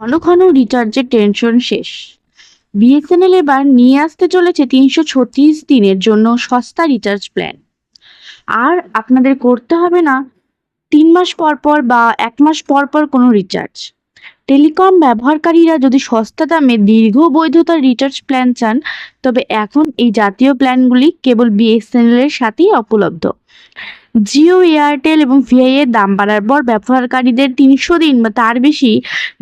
ঘন ঘন রিচার্জের টেনশন শেষ। বিএসএনএল এবার নিয়ে আসতে চলেছে তিনশো ছত্রিশ দিনের জন্য সস্তা রিচার্জ প্ল্যান আর আপনাদের করতে হবে না, তিন মাস পর পর বা এক মাস পর পর কোনো রিচার্জ টেলিকম ব্যবহারকারীরা যদি সস্তা দামে দীর্ঘ বৈধতার রিচার্জ প্ল্যান চান, তবে এখন এই জাতীয় প্ল্যানগুলি কেবল বিএসএনএল এর সাথেই উপলব্ধ। জিও, এয়ারটেল এবং ভিআই এর দাম বাড়ার পর ব্যবহারকারীদের তিনশো দিন বা তার বেশি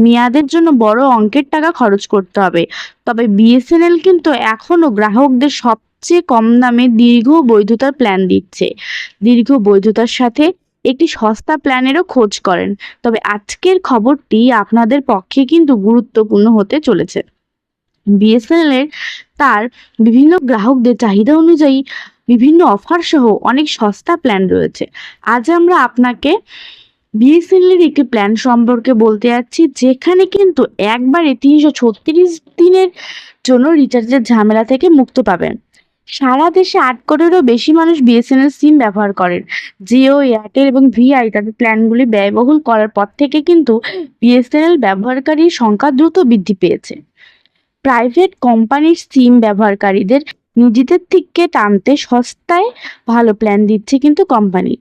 মেয়াদের জন্য বড় অঙ্কের টাকা খরচ করতে হবে। তবে বিএসএনএল কিন্তু এখনও গ্রাহকদের সবচেয়ে কম দামে দীর্ঘ বৈধতার প্ল্যান দিচ্ছে। দীর্ঘ বৈধতার সাথে একটি সস্তা প্ল্যানেরও খোঁজ করেন। তবে আজকের খবরটি আপনাদের পক্ষে কিন্তু গুরুত্বপূর্ণ হতে চলেছে। বিএসএনএল এর তার বিভিন্ন গ্রাহকদের চাহিদা অনুযায়ী বিভিন্ন অফার সহ অনেক সস্তা প্ল্যান রয়েছে। আজ আমরা আপনাকে বিএসএনএল এর একটি প্ল্যান সম্পর্কে বলতে যাচ্ছি, যেখানে কিন্তু একবারে তিনশো ছত্রিশ দিনের জন্য রিচার্জের ঝামেলা থেকে মুক্ত পাবেন। সারা দেশে আট কোটিরও বেশি মানুষ বিএসএনএল সিম ব্যবহার করেন। জিও এয়ারটেল এবং ভিআই তাদের প্ল্যানগুলি ব্যয়বহুল করার পর থেকে কিন্তু বিএসএনএল ব্যবহারকারীর সংখ্যা দ্রুত বৃদ্ধি পেয়েছে। প্রাইভেট কোম্পানির সিম ব্যবহারকারীদের নিজেদের থেকে টানতে সস্তায় ভালো প্ল্যান দিচ্ছে কিন্তু কোম্পানি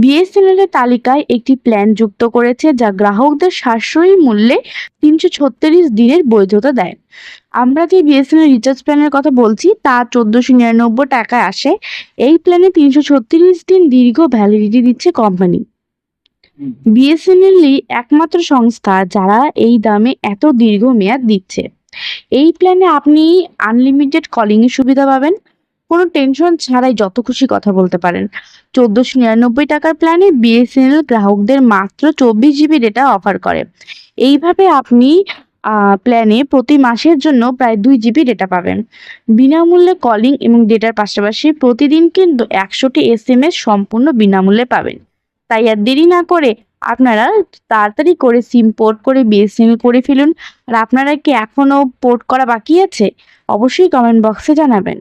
বিএসএনএল এর তালিকায় একটি প্ল্যান যুক্ত করেছে যা গ্রাহকদের সাশ্রয়ী মূল্যে তিনশো ছত্রিশ দিনের বৈধতা দেয়। আমরা যে বিএসএনএল রিচার্জ প্ল্যানের কথা বলছি, তা চোদ্দশো নিরানব্বই টাকায় আসে। এই প্ল্যানে তিনশো ছত্রিশ দিন দীর্ঘ ভ্যালিডিটি দিচ্ছে কোম্পানি বিএসএনএলই একমাত্র সংস্থা যারা এই দামে এত দীর্ঘ মেয়াদ দিচ্ছে। এই প্ল্যানে আপনি আনলিমিটেড কলিং এর সুবিধা পাবেন। কোনো টেনশন ছাড়াই যত খুশি কথা বলতে পারেন। চোদ্দোশো নিরানব্বই টাকার প্ল্যানে বিএসএনএল গ্রাহকদের মাত্র চব্বিশ জিবি ডেটা অফার করে। এইভাবে আপনি প্ল্যানে প্রতি মাসের জন্য প্রায় দুই জিবি ডেটা পাবেন। বিনামূল্যে কলিং এবং ডেটার পাশাপাশি প্রতিদিন কিন্তু একশোটি এস সম্পূর্ণ বিনামূল্যে পাবেন। তাই আর দেরি না করে আপনারা তাড়াতাড়ি করে সিম পোর্ট করে বিএসএনএল করে ফেলুন। আর আপনারা কি এখনও পোর্ট করা বাকি আছে? অবশ্যই কমেন্ট বক্সে জানাবেন।